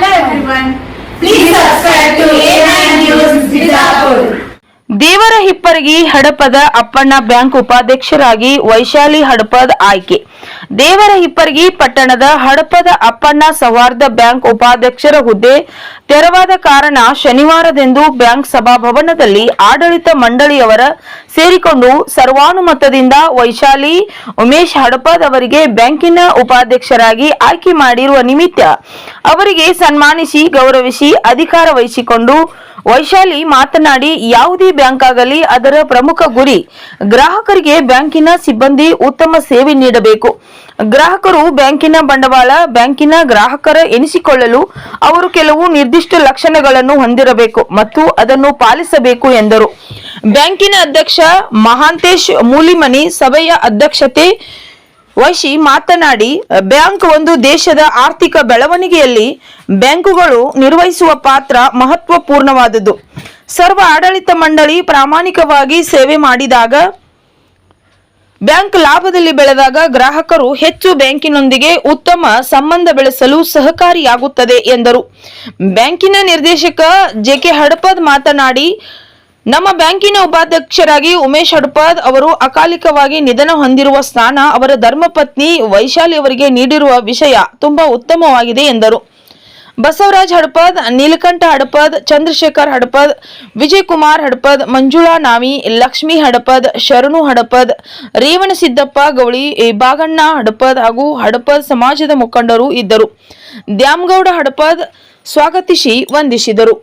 Hello everyone. Please subscribe to A9 News. ದೇವರ Hipparagi Hadapada Appanna bank ಉಪಾಧ್ಯಕ್ಷರಾಗಿ ವೈಶಾಲಿ ಹಡಪದ್ ಆಯ್ಕೆ. ದೇವರ ಹಿಪ್ಪರಗಿ ಪಟ್ಟಣದ ಹಡಪದ ಅಪ್ಪಣ್ಣ ಸೌಹಾರ್ದ ಬ್ಯಾಂಕ್ ಉಪಾಧ್ಯಕ್ಷರ ಹುದ್ದೆ ತೆರವಾದ ಕಾರಣ ಶನಿವಾರದಂದು ಬ್ಯಾಂಕ್ ಸಭಾಭವನದಲ್ಲಿ ಆಡಳಿತ ಮಂಡಳಿಯವರ ಸೇರಿಕೊಂಡು ಸರ್ವಾನುಮತದಿಂದ ವೈಶಾಲಿ ಉಮೇಶ್ ಹಡಪದ್ ಅವರಿಗೆ ಬ್ಯಾಂಕಿನ ಉಪಾಧ್ಯಕ್ಷರಾಗಿ ಆಯ್ಕೆ ಮಾಡಿರುವ ನಿಮಿತ್ತ ಅವರಿಗೆ ಸನ್ಮಾನಿಸಿ ಗೌರವಿಸಿ ಅಧಿಕಾರ ವಹಿಸಿಕೊಂಡು ವೈಶಾಲಿ ಮಾತನಾಡಿ, ಯಾವುದೇ ಬ್ಯಾಂಕ್ ಆಗಲಿ ಅದರ ಪ್ರಮುಖ ಗುರಿ ಗ್ರಾಹಕರಿಗೆ ಬ್ಯಾಂಕಿನ ಸಿಬ್ಬಂದಿ ಉತ್ತಮ ಸೇವೆ ನೀಡಬೇಕು. ಗ್ರಾಹಕರು ಬ್ಯಾಂಕಿನ ಬಂಡವಾಳ, ಬ್ಯಾಂಕಿನ ಗ್ರಾಹಕರ ಎನಿಸಿಕೊಳ್ಳಲು ಅವರು ಕೆಲವು ನಿರ್ದಿಷ್ಟ ಲಕ್ಷಣಗಳನ್ನು ಹೊಂದಿರಬೇಕು ಮತ್ತು ಅದನ್ನು ಪಾಲಿಸಬೇಕು ಎಂದರು. ಬ್ಯಾಂಕಿನ ಅಧ್ಯಕ್ಷ ಮಹಾಂತೇಶ್ ಮೂಲಿಮನಿ ಸಭೆಯ ಅಧ್ಯಕ್ಷತೆ ವಹಿಸಿ ಮಾತನಾಡಿ, ಬ್ಯಾಂಕ್ ಒಂದು ದೇಶದ ಆರ್ಥಿಕ ಬೆಳವಣಿಗೆಯಲ್ಲಿ ಬ್ಯಾಂಕುಗಳು ನಿರ್ವಹಿಸುವ ಪಾತ್ರ ಮಹತ್ವಪೂರ್ಣವಾದದ್ದು. ಸರ್ವ ಆಡಳಿತ ಮಂಡಳಿ ಪ್ರಾಮಾಣಿಕವಾಗಿ ಸೇವೆ ಮಾಡಿದಾಗ, ಬ್ಯಾಂಕ್ ಲಾಭದಲ್ಲಿ ಬೆಳೆದಾಗ ಗ್ರಾಹಕರು ಹೆಚ್ಚು ಬ್ಯಾಂಕಿನೊಂದಿಗೆ ಉತ್ತಮ ಸಂಬಂಧ ಬೆಳೆಸಲು ಸಹಕಾರಿಯಾಗುತ್ತದೆ ಎಂದರು. ಬ್ಯಾಂಕಿನ ನಿರ್ದೇಶಕ ಜೆಕೆ ಹಡಪದ್ ಮಾತನಾಡಿ ನಮ್ಮ ಬ್ಯಾಂಕಿನ ಉಪಾಧ್ಯಕ್ಷರಾಗಿ ಉಮೇಶ್ ಹಡಪದ್ ಅವರು ಅಕಾಲಿಕವಾಗಿ ನಿಧನ ಹೊಂದಿರುವ ಸ್ಥಾನ ಅವರ ಧರ್ಮಪತ್ನಿ ವೈಶಾಲಿ ಅವರಿಗೆ ನೀಡಿರುವ ವಿಷಯ ತುಂಬಾ ಉತ್ತಮವಾಗಿದೆ ಎಂದರು. ಬಸವರಾಜ್ ಹಡಪದ್, ನೀಲಕಂಠ ಹಡಪದ್, ಚಂದ್ರಶೇಖರ್ ಹಡಪದ್ ವಿಜಯ್ ಕುಮಾರ್ ಹಡಪದ್, ಮಂಜುಳಾ ನಾವಿ, ಲಕ್ಷ್ಮಿ ಹಡಪದ್, ಶರಣು ಹಡಪದ್ ರೇವಣಸಿದ್ದಪ್ಪ ಗೌಳಿ ಬಾಗಣ್ಣ ಹಡಪದ್ ಹಾಗೂ ಹಡಪದ್ ಸಮಾಜದ ಮುಖಂಡರು ಇದ್ದರು. ದ್ಯಾಮಗೌಡ ಹಡಪದ್ ಸ್ವಾಗತಿಸಿ ವಂದಿಸಿದರು.